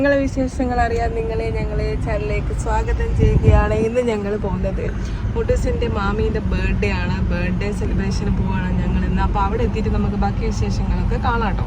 ഞങ്ങളെ വിശേഷങ്ങൾ അറിയാൻ നിങ്ങളെ ഞങ്ങളെ ചാനലിലേക്ക് സ്വാഗതം ചെയ്യുകയാണ്. ഇന്ന് ഞങ്ങൾ പോകുന്നത് മുട്ടൂസിന്റെ മാമീന്റെ ബർത്ത്ഡേ ആണ്. ബർത്ത്ഡേ സെലിബ്രേഷന് പോവുകയാണ് ഞങ്ങൾ ഇന്ന്. അപ്പോൾ അവിടെ എത്തിയിട്ട് നമുക്ക് ബാക്കി വിശേഷങ്ങളൊക്കെ കാണാം കേട്ടോ.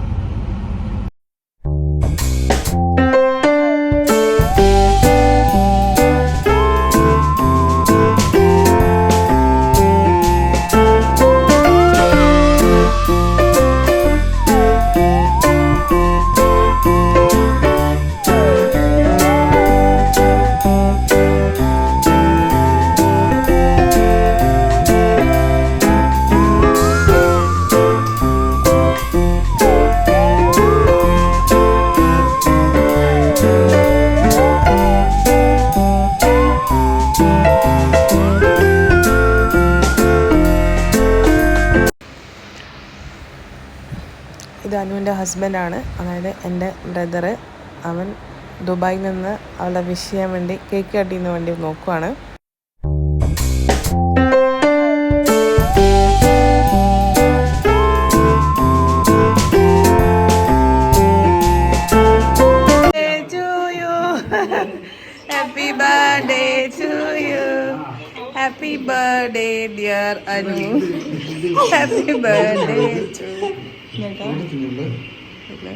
ഇത് അനുവിന്റെ ഹസ്ബൻഡാണ്. അതായത് എന്റെ ബ്രദറ്. അവൻ ദുബായിൽ നിന്ന് അവളെ വിഷ് ചെയ്യാൻ വേണ്ടി കേക്ക് കട്ട് ചെയ്യുന്ന വേണ്ടി നോക്കുവാണ്. Happy birthday to you happy birthday dear Anu happy birthday to എന്നിട്ട്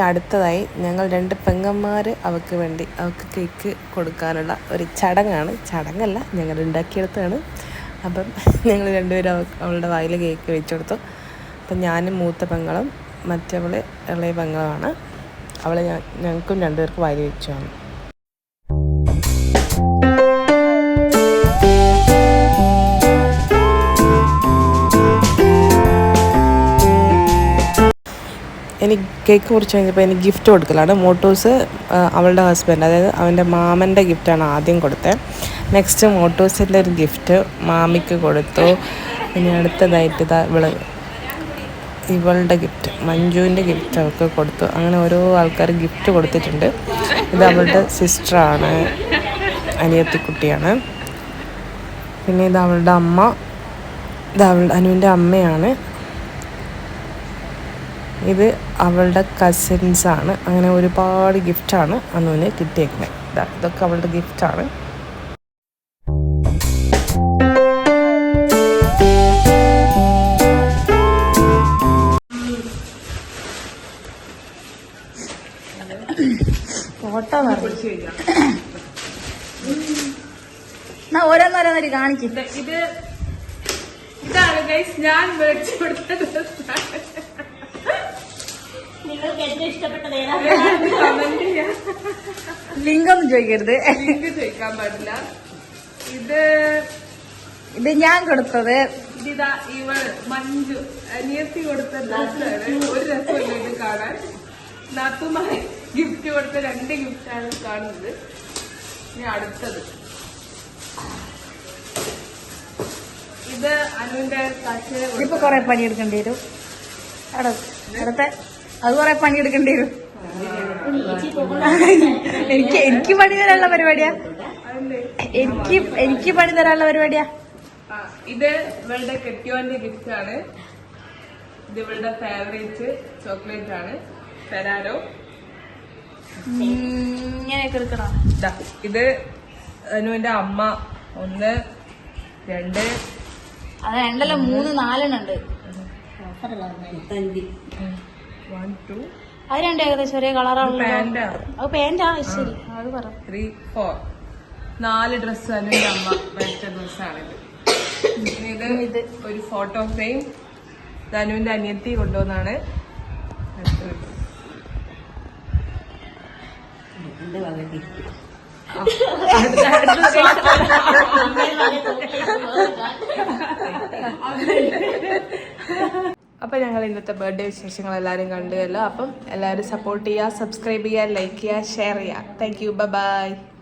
ഇനി അടുത്തതായി ഞങ്ങൾ രണ്ട് പെങ്ങന്മാർ അവൾക്ക് വേണ്ടി അവൾക്ക് കേക്ക് കൊടുക്കാനുള്ള ഒരു ചടങ്ങാണ്. ചടങ്ങല്ല ഞങ്ങൾ ഉണ്ടാക്കിയെടുത്താണ് അപ്പം ഞങ്ങൾ രണ്ടുപേരും അവ അവളുടെ വായിൽ കേക്ക് വെച്ച് കൊടുത്തു. അപ്പം ഞാനും മൂത്ത പെങ്ങളും മറ്റവൾ ഇളയ പെങ്ങളുമാണ്. അവളെ ഞങ്ങൾക്കും രണ്ടുപേർക്കും വായിൽ വെച്ചാണ് എനിക്ക് കേക്ക് മുറിച്ച് കഴിഞ്ഞപ്പോൾ എനിക്ക് ഗിഫ്റ്റ് കൊടുക്കലാണ്. മോട്ടോസ് അവളുടെ ഹസ്ബൻഡ് അതായത് അവന്റെ മാമന്റെ ഗിഫ്റ്റാണ് ആദ്യം കൊടുത്തത് നെക്സ്റ്റ് മോട്ടോസിന്റെ ഒരു ഗിഫ്റ്റ് മാമിക്ക് കൊടുത്തു. ഇനി അടുത്തതായിട്ട് ഇതാ ഇവൾ ഇവളുടെ ഗിഫ്റ്റ് മഞ്ജുവിന്റെ ഗിഫ്റ്റ് അവൾക്ക് കൊടുത്തു. അങ്ങനെ ഓരോ ആൾക്കാർ ഗിഫ്റ്റ് കൊടുത്തിട്ടുണ്ട്. ഇത് അവളുടെ സിസ്റ്ററാണ് അനിയത്തിക്കുട്ടിയാണ്. പിന്നെ ഇത് അവളുടെ അമ്മ ഇത് അവളുടെ അനുവിന്റെ അമ്മയാണ്. ഇത് അവളുടെ കസിൻസാണ് ആണ്. അങ്ങനെ ഒരുപാട് ഗിഫ്റ്റാണ് അനുവിന് കിട്ടിയേക്കുന്നത് ഇതാ ഇതൊക്കെ അവളുടെ ഗിഫ്റ്റാണ് ഓരോന്നോരോന്നൊരു കാണിക്കും. ഇത് ഇതാണ് ഗൈസ് ഞാൻ മേടിച്ചു കൊടുത്ത ഡ്രസ്സാണ് നിങ്ങൾക്ക് ഏറ്റവും ഇഷ്ടപ്പെട്ടത് ഏതാണ് ലിംഗം ഒന്നും ചോദിക്കരുത്. ലിങ്ക് ചോദിക്കാൻ പാടില്ല. ഇത് ഇത് ഞാൻ കൊടുത്തത്. ഇതിതാ ഇവൾ മഞ്ജു. അനിയത്തി കൊടുത്ത ഒരു രസമില്ല ഇത് കാണാൻ? നാത്തുമായി ഗിഫ്റ്റ് കൊടുത്ത രണ്ട് ഗിഫ്റ്റാണ് കാണുന്നത്. ഇനി അടുത്തത്. ഇത് അനുവിന്റെ കാശ് ഇപ്പൊ കൊറേ പണിയെടുക്കേണ്ടി വരും. അടുത്ത. അത് കൊറേ പണിയെടുക്കേണ്ടി വരും. എനിക്ക് എനിക്ക് പണി തരാനുള്ള പരിപാടിയാ? എനിക്ക് എനിക്ക് പണി തരാനുള്ള പരിപാടിയാ? ആ, ഇത് ഇവളുടെ കെട്ടിയോന്റെ ഗിഫ്റ്റ് ആണ്. ഇത് ഇവളുടെ ഫേവറേറ്റ് ചോക്ലേറ്റ് ആണ്. ഫെരാരോ ഇങ്ങനെയൊക്കെ എടുക്കണം? ദാ, ഇത് അനുവിന്റെ അമ്മ. ഒന്ന് രണ്ട്. അത് രണ്ടല്ല മൂന്ന് നാലെണ്ണം ഉണ്ട്. വൺ ടു അത് രണ്ട് ഏകദേശം ഒരേ കളറാണല്ലോ. അത് ശരി. അത് പറ. ത്രീ ഫോർ നാല് ഡ്രസ്സ് അനുവിന്റെ അമ്മ മേടിച്ച ഡ്രസ്സാണിത്. ഇനി ഇത്. ഇത്. ഒരു ഫോട്ടോ ഫ്രെയിം ധനുവിന്റെ അനിയത്തി കൊണ്ടുവന്നാണ്. അടുത്തത്. ആ, അടുത്ത അടുത്ത അപ്പം ഞങ്ങൾ ഇന്നത്തെ ബർത്ത്ഡേ വിശേഷങ്ങൾ എല്ലാവരും കണ്ടുവല്ലോ അപ്പം എല്ലാവരും സപ്പോർട്ട് ചെയ്യുക സബ്സ്ക്രൈബ് ചെയ്യുക ലൈക്ക് ചെയ്യുക ഷെയർ ചെയ്യുക. Thank you by